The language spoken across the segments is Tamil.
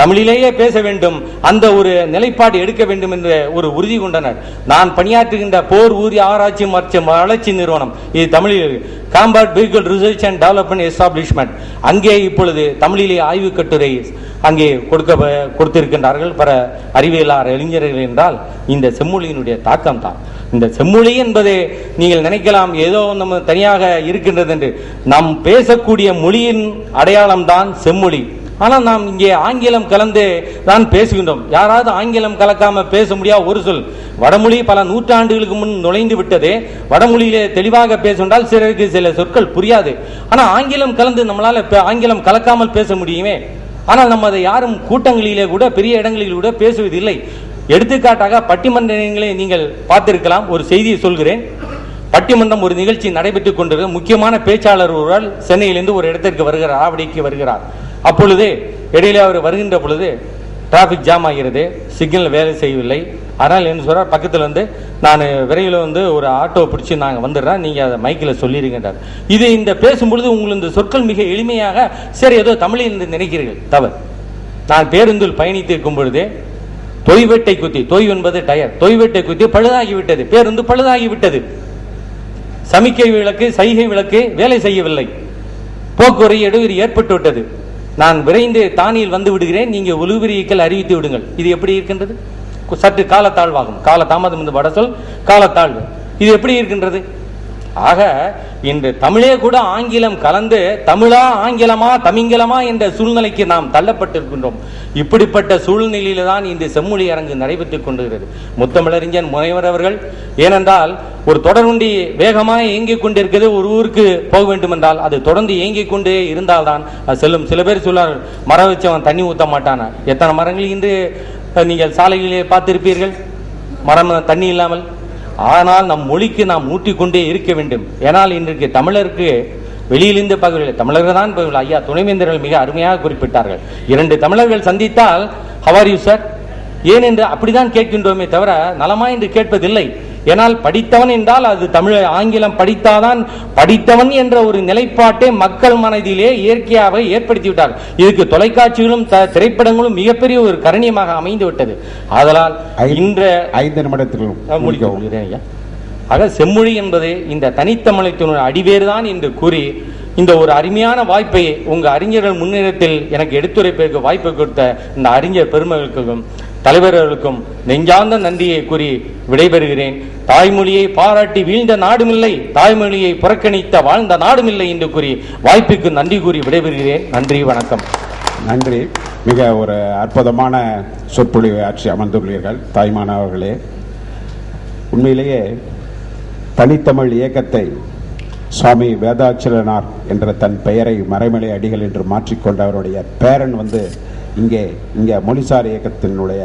தமிழிலேயே பேச வேண்டும் அந்த ஒரு நிலைப்பாடு எடுக்க வேண்டும் என்ற ஒரு உறுதி கொண்டனர். நான் பணியாற்றுகின்ற போர் ஊதி ஆராய்ச்சி மற்றும் வளர்ச்சி நிறுவனம் இது தமிழில் combat vehicle research and development establishment அங்கே இப்பொழுது தமிழிலே ஆய்வுக் கட்டுரை அங்கே கொடுக்க கொடுத்திருக்கின்றார்கள். பல அறிவியலார் அறிஞர்கள் என்றால் இந்த செம்மொழியினுடைய தாக்கம் தான் இந்த செம்மொழி என்பது நீங்கள் நினைக்கலாம் ஏதோ நம்ம தனியாக இருக்கின்றது என்று நாம் பேசக்கூடிய மொழியின் அடையாளம் தான் செம்மொழி. ஆனால் நாம் இங்கே ஆங்கிலம் கலந்து தான் பேசுகின்றோம். யாராவது ஆங்கிலம் கலக்காம பேச முடியாத ஒரு சொல். வடமொழி பல நூற்றாண்டுகளுக்கு முன் நுழைந்து விட்டது. வடமொழியிலே தெளிவாக பேசுண்டால் சிலருக்கு சில சொற்கள் புரியாது. ஆனால் ஆங்கிலம் கலந்து நம்மளால் பே- ஆங்கிலம் கலக்காமல் பேச முடியுமே? ஆனால் நம்ம அதை யாரும் கூட்டங்களிலே கூட பெரிய இடங்களில் கூட பேசுவதில்லை. எடுத்துக்காட்டாக பட்டிமன்றங்களை நீங்கள் பார்த்திருக்கலாம். ஒரு செய்தியை சொல்கிறேன். பட்டிமன்றம் ஒரு நிகழ்ச்சி நடைபெற்றுக் கொண்டிருக்க முக்கியமான பேச்சாளர் ஒருவர் சென்னையிலிருந்து ஒரு இடத்திற்கு வருகிறார் ஆவடிக்கு வருகிறார். அப்பொழுது இடையில அவர் வருகின்ற பொழுது டிராஃபிக் ஜாம் ஆகிறது சிக்னல் வேலை செய்யவில்லை. அதனால் என்ன சொல்கிறார் பக்கத்தில் வந்து நான் விரைவில் வந்து ஒரு ஆட்டோ பிடிச்சி நாங்கள் வந்துடுறேன் நீங்கள் அதை மைக்கில் சொல்லிடுங்கன்றார் இது இந்த பேசும்பொழுது உங்களுக்கு இந்த சொற்கள் மிக எளிமையாக சரி ஏதோ தமிழில் என்று நினைக்கிறீர்கள். தவறு. நான் பேருந்தில் பயணித்து இருக்கும் பொழுது தொய்வெட்டை குத்தி தொய்வு என்பது டயர். தொய்வெட்டை குத்தி பழுதாகி விட்டது. பேருந்து பழுதாகி விட்டது. சமிக்கை விளக்கு சைகை விளக்கு வேலை செய்யவில்லை. போக்குவரத்து இடையூறு ஏற்பட்டு விட்டது. நான் விரைந்து தானியில் வந்து விடுகிறேன். நீங்க ஒலுவிரியக்கள் அறிவித்து விடுங்கள். இது எப்படி இருக்கின்றது? சற்று காலத்தாழ்வாகும். கால தாமதம் என்று வடசொல் காலத்தாழ்வு. இது எப்படி இருக்கின்றது? ஆக இன்று தமிழே கூட ஆங்கிலம் கலந்து தமிழா ஆங்கிலமா தமிங்கிலமா என்ற சூழ்நிலைக்கு நாம் தள்ளப்பட்டிருக்கின்றோம். இப்படிப்பட்ட சூழ்நிலையில தான் இந்த செம்மொழி அரங்கு நடைபெற்றுக் கொண்டிருக்கிறது. முத்தமிழறிஞர் முனைவர் அவர்கள் ஏனென்றால் ஒரு தொடர்வண்டி வேகமாக இயங்கிக் கொண்டிருக்கிறது ஒரு ஊருக்கு போக வேண்டும் என்றால் அது தொடர்ந்து இயங்கிக் கொண்டே இருந்தால்தான் அது செல்லும். சில பேர் சொல்லார் மரம் வச்சவன் தண்ணி ஊத்த மாட்டானா. எத்தனை மரங்கள் இன்று நீங்கள் சாலைகளிலே பார்த்திருப்பீர்கள்? மரம் தண்ணி இல்லாமல். ஆனால் நம் மொழிக்கு நாம் ஊட்டிக்கொண்டே இருக்க வேண்டும். ஏனால் இன்றைக்கு தமிழருக்கு வெளியிலிருந்து பகுதியில் தமிழர்கள் தான் பகுதியில் ஐயா துணைவேந்தர்கள் மிக அருமையாக குறிப்பிட்டார்கள். இரண்டு தமிழர்கள் சந்தித்தால் ஹவார் யூ சார் ஏன் என்று அப்படிதான் கேட்கின்றோமே தவிர நலமா என்று கேட்பதில்லை. ஏனால் படித்தவன் என்றால் அது தமிழ் ஆங்கிலம் படித்தாதான் படித்தவன் என்ற ஒரு நிலைப்பாட்டை மக்கள் மனதிலே இயற்கையாக ஏற்படுத்தி விட்டார் இதுக்கு தொலைக்காட்சிகளும் திரைப்படங்களும் மிகப்பெரிய ஒரு கரணியமாக அமைந்து விட்டது ஆதலால் இன்ற ஐந்து நிமிடத்தில் முடிக்க ஆக செம்மொழி என்பது இந்த தனித்தமிழத்தினுடைய அடிவேறுதான் என்று கூறி இந்த ஒரு அருமையான வாய்ப்பை உங்க அறிஞர்கள் முன்னிடத்தில் எனக்கு எடுத்துரைப்பதற்கு வாய்ப்பு கொடுத்த இந்த அறிஞர் பெருமகளுக்கும் தலைவர்களுக்கும் நெஞ்சார்ந்த நன்றியை கூறி விடைபெறுகிறேன். தாய்மொழியை பாராட்டி வீழ்ந்த நாடுமில்லை தாய்மொழியை புறக்கணித்த வாழ்ந்த நாடுமில்லை என்று கூறி வாய்ப்புக்கு நன்றி கூறி விடைபெறுகிறேன். நன்றி வணக்கம். நன்றி. மிக ஒரு அற்புதமான சொற்பொழிவை ஆட்சி அமர்ந்துள்ளீர்கள் தாய்மானவர்களே உண்மையிலேயே தனித்தமிழ் இயக்கத்தை சுவாமி வேதாச்சலனார் என்ற தன் பெயரை மறைமலை அடிகள் என்று மாற்றிக்கொண்ட அவருடைய பேரன் வந்து இங்கே இங்கே மொழிசார் இயக்கத்தினுடைய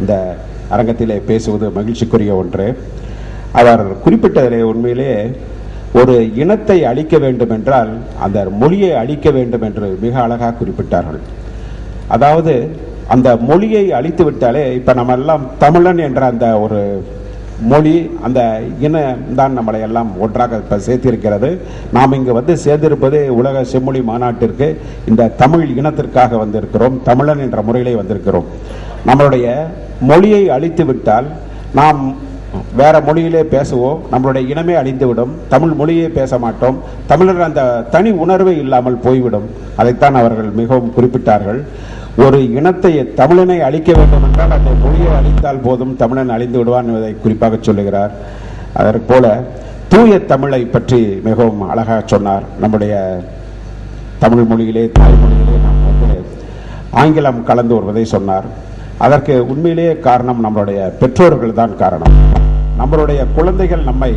இந்த அரங்கத்திலே பேசுவது மகிழ்ச்சிக்குரிய ஒன்று. அவர் குறிப்பிட்டதிலே உண்மையிலேயே ஒரு இனத்தை அழிக்க வேண்டும் என்றால் அந்த மொழியை அழிக்க வேண்டும் என்று மிக அழகாக குறிப்பிட்டார்கள். அதாவது அந்த மொழியை அழித்து விட்டாலே இப்போ நம்ம எல்லாம் தமிழன் என்ற அந்த ஒரு மொழி அந்த இனம் தான் நம்மளை எல்லாம் ஒன்றாக இப்போ சேர்த்திருக்கிறது. நாம் இங்கு வந்து சேர்ந்திருப்பது உலக செம்மொழி மாநாட்டிற்கு இந்த தமிழ் இனத்திற்காக வந்திருக்கிறோம் தமிழன் என்ற முறையிலே வந்திருக்கிறோம். நம்மளுடைய மொழியை அழித்து விட்டால் நாம் வேற மொழியிலே பேசுவோம் நம்மளுடைய இனமே அழிந்துவிடும் தமிழ் மொழியே பேச மாட்டோம் தமிழர் அந்த தனி உணர்வே இல்லாமல் போய்விடும். அதைத்தான் அவர்கள் மிகவும் குறிப்பிட்டார்கள். ஒரு இனத்தை தமிழனை அழிக்க வேண்டும் என்றால் அந்த மொழியை அழித்தால் போதும் தமிழன் அழிந்து விடுவான் என்பதை குறிப்பாக சொல்லுகிறார். அதற்கு போல தூய தமிழை பற்றி மிகவும் அழகாக சொன்னார் நம்முடைய தமிழ் மொழியிலே தாய்மொழியிலே நாம் வந்து ஆங்கிலம் கலந்து வருவதை சொன்னார். அதற்கு உண்மையிலேயே காரணம் நம்மளுடைய பெற்றோர்கள் தான் காரணம். நம்மளுடைய குழந்தைகள் நம்மை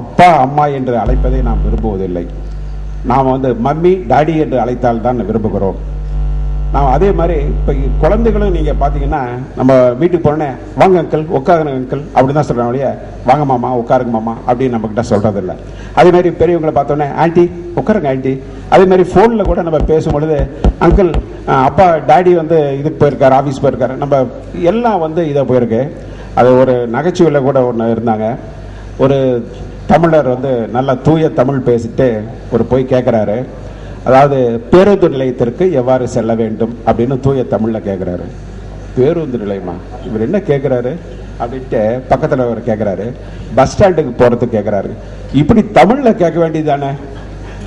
அப்பா அம்மா என்று அழைப்பதை நாம் விரும்புவதில்லை. நாம் வந்து மம்மி டாடி என்று அழைத்தால் தான் விரும்புகிறோம். நான் அதே மாதிரி இப்போ குழந்தைகளும் நீங்கள் பார்த்தீங்கன்னா நம்ம வீட்டுக்கு போனோன்னே வாங்க அங்கிள் உட்காருங்க அங்கிள் அப்படி தான் சொல்கிறாங்க ஒழிய வாங்க மாமா உட்காருங்க மாமா அப்படின்னு நம்மக்கிட்ட சொல்கிறதில்ல அதே மாதிரி பெரியவங்களை பார்த்தோன்னே ஆண்டி உட்காருங்க ஆண்டி. அதே மாதிரி ஃபோனில் கூட நம்ம பேசும்பொழுது அங்கிள் அப்பா டாடி வந்து இதுக்கு போயிருக்காரு ஆஃபீஸ் போயிருக்காரு. நம்ம எல்லாம் வந்து இதை போயிருக்கு. அது ஒரு நகைச்சுவையில் கூட ஒன்று இருந்தாங்க. ஒரு தமிழர் வந்து நல்லா தூய தமிழ் பேசிட்டு ஒரு போய் கேட்குறாரு அதாவது பேருந்து நிலையத்திற்கு எவ்வாறு செல்ல வேண்டும் அப்படின்னு தூய தமிழில் கேட்குறாரு பேருந்து நிலையமா? இவர் என்ன கேட்குறாரு அப்படின்ட்டு பக்கத்தில் அவர் கேட்குறாரு பஸ் ஸ்டாண்டுக்கு போகிறதுக்கு கேட்குறாரு இப்படி தமிழில் கேட்க வேண்டியதானே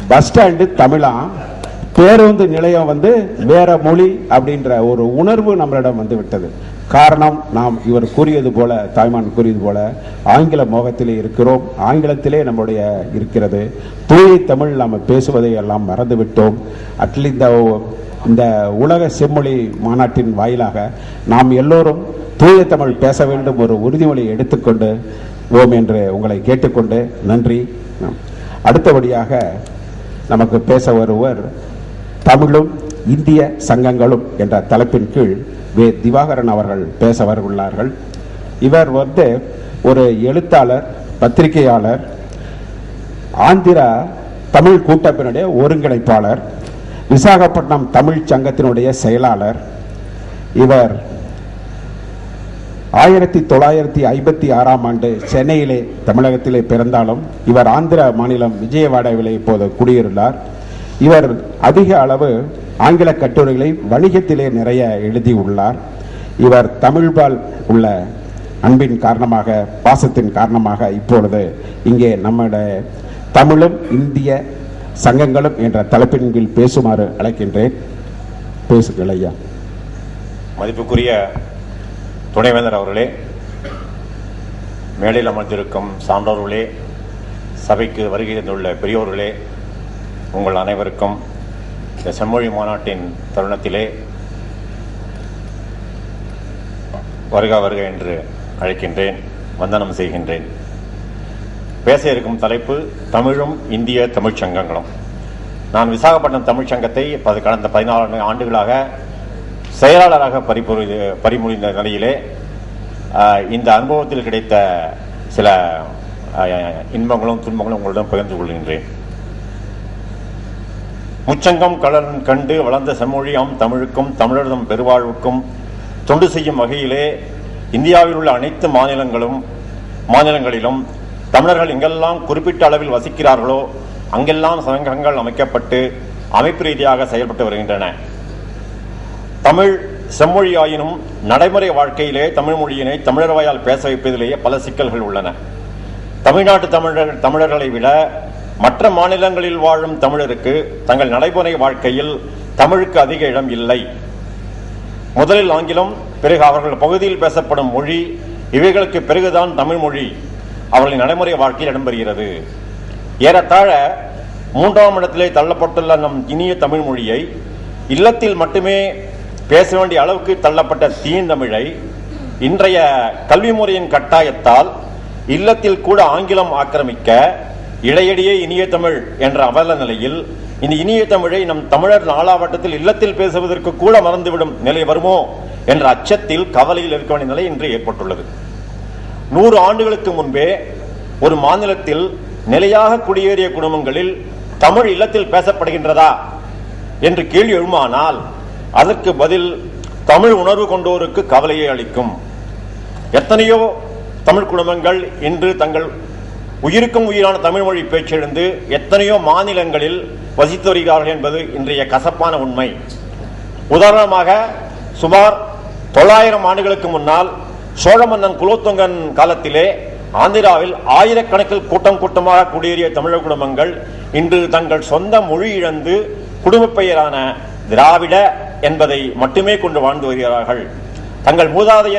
பஸ் ஸ்டாண்டு தமிழாம் பேருந்து நிலையம் வந்து வேற மொழி அப்படின்ற ஒரு உணர்வு நம்மளிடம் வந்து விட்டது. காரணம் நாம் இவர் கூறியது போல தாய்மான் கூறியது போல ஆங்கில மோகத்திலே இருக்கிறோம். ஆங்கிலத்திலே நம்முடைய இருக்கிறது. தூய தமிழ் நாம் பேசுவதை எல்லாம் மறந்துவிட்டோம். அட்லீஸ்ட் இந்த இந்த உலக செம்மொழி மாநாட்டின் வாயிலாக நாம் எல்லோரும் தூய தமிழ் பேச வேண்டும் ஒரு உறுதிமொழி எடுத்துக்கொண்டு ஓம் என்று உங்களை கேட்டுக்கொண்டு நன்றி. அடுத்தபடியாக நமக்கு பேச வருவர் தமிழும் இந்திய சங்கங்களும் என்ற தலைப்பின் கீழ் வே. திவாகரன் அவர்கள் பேச வருள்ளார்கள் இவர் வந்து ஒரு எழுத்தாளர் பத்திரிகையாளர் ஆந்திரா தமிழ் கூட்டப்பினுடைய ஒருங்கிணைப்பாளர் விசாகப்பட்டினம் தமிழ் சங்கத்தினுடைய செயலாளர். இவர் ஆயிரத்தி தொள்ளாயிரத்தி ஐம்பத்தி ஆறாம் ஆண்டு சென்னையிலே தமிழகத்திலே பிறந்தாலும் இவர் ஆந்திர மாநிலம் விஜயவாடாவிலே இப்போது குடியிருந்தார். இவர் அதிக அளவு ஆங்கில கட்டுரைகளை வணிகத்திலே நிறைய எழுதியுள்ளார். இவர் தமிழ்பால் உள்ள அன்பின் காரணமாக பாசத்தின் காரணமாக இப்பொழுது இங்கே நம்முடைய தமிழும் இந்திய சங்கங்களும் என்ற தலைப்பின் கீழ் பேசுமாறு அழைக்கின்றேன். பேசுங்கள் ஐயா. மதிப்புக்குரிய துணைவேந்தர் அவர்களே மேடையில் அமர்ந்திருக்கும் சான்றோர்களே சபைக்கு வருகை தந்துள்ள பெரியோர்களே உங்கள் அனைவருக்கும் இந்த செம்மொழி மாநாட்டின் தருணத்திலே வருக வருக என்று அழைக்கின்றேன் வந்தனம் செய்கின்றேன். பேச இருக்கும் தலைப்பு தமிழும் இந்திய தமிழ்ச் சங்கங்களும். நான் விசாகப்பட்டினம் தமிழ்ச் சங்கத்தை கடந்த பதினாலு ஆண்டுகளாக செயலாளராக பரிபுரி பரிமுறிந்த நிலையிலே இந்த அனுபவத்தில் கிடைத்த சில இன்பங்களும் துன்பங்களும் உங்களிடம் பகிர்ந்து கொள்கின்றேன். முச்சங்கம் கலரன் கண்டு வளர்ந்த செம்மொழியாம் தமிழுக்கும் தமிழர்தம் பெருவாழ்வுக்கும் தொண்டு செய்யும் வகையிலே இந்தியாவில் உள்ள அனைத்து மாநிலங்களும் மாநிலங்களிலும் தமிழர்கள் எங்கெல்லாம் குறிப்பிட்ட அளவில் வசிக்கிறார்களோ அங்கெல்லாம் சங்கங்கள் அமைக்கப்பட்டு அமைப்பு ரீதியாக செயல்பட்டு வருகின்றன. தமிழ் செம்மொழியாயினும் நடைமுறை வாழ்க்கையிலே தமிழ் மொழியினை தமிழர்வாயால் பேச வைப்பதிலேயே பல சிக்கல்கள் உள்ளன. தமிழ்நாட்டு தமிழர் தமிழர்களை விட மற்ற மாநிலங்களில் வாழும் தமிழருக்கு தங்கள் நடைமுறை வாழ்க்கையில் தமிழுக்கு அதிக இடம் இல்லை. முதலில் ஆங்கிலம் பிறகு அவர்கள் பகுதியில் பேசப்படும் மொழி இவைகளுக்கு பிறகுதான் தமிழ் மொழி அவர்களின் நடைமுறை வாழ்க்கையில் இடம்பெறுகிறது ஏறத்தாழ மூன்றாம் இடத்திலே தள்ளப்பட்டுள்ள நம் இனிய தமிழ் மொழியை இல்லத்தில் மட்டுமே பேச வேண்டிய அளவுக்கு தள்ளப்பட்ட தீந்தமிழை இன்றைய கல்வி முறையின் கட்டாயத்தால் இல்லத்தில் கூட ஆங்கிலம் ஆக்கிரமிக்க இடையிடையே இனிய தமிழ் என்ற அவல நிலையில் இந்த இனிய தமிழை நம் தமிழர் நாளாவட்டத்தில் இல்லத்தில் பேசுவதற்கு கூட மறந்துவிடும் நிலை வருமோ என்ற அச்சத்தில் கவலையில் இருக்க வேண்டிய நிலை இன்று ஏற்பட்டுள்ளது. நூறு ஆண்டுகளுக்கு முன்பே ஒரு மாநிலத்தில் நிலையாக குடியேறிய குடும்பங்களில் தமிழ் இல்லத்தில் பேசப்படுகின்றதா என்று கேள்வி எழுமானால் அதற்கு பதில் தமிழ் உணர்வு கொண்டோருக்கு கவலையை அளிக்கும். எத்தனையோ தமிழ் குடும்பங்கள் இன்று தங்கள் உயிருக்கும் உயிரான தமிழ் மொழி பேச்செழுந்து எத்தனையோ மாநிலங்களில் வசித்து வருகிறார்கள் என்பது இன்றைய கசப்பான உண்மை. உதாரணமாக சுமார் தொள்ளாயிரம் ஆண்டுகளுக்கு முன்னால் சோழ மன்னன் குலோத்துங்கன் காலத்திலே ஆந்திராவில் ஆயிரக்கணக்கில் கூட்டம் கூட்டமாக குடியேறிய தமிழர் குடும்பங்கள் இன்று தங்கள் சொந்த மொழி இழந்து குடும்ப பெயரான திராவிட என்பதை மட்டுமே கொண்டு வாழ்ந்து வருகிறார்கள். தங்கள் மூதாதைய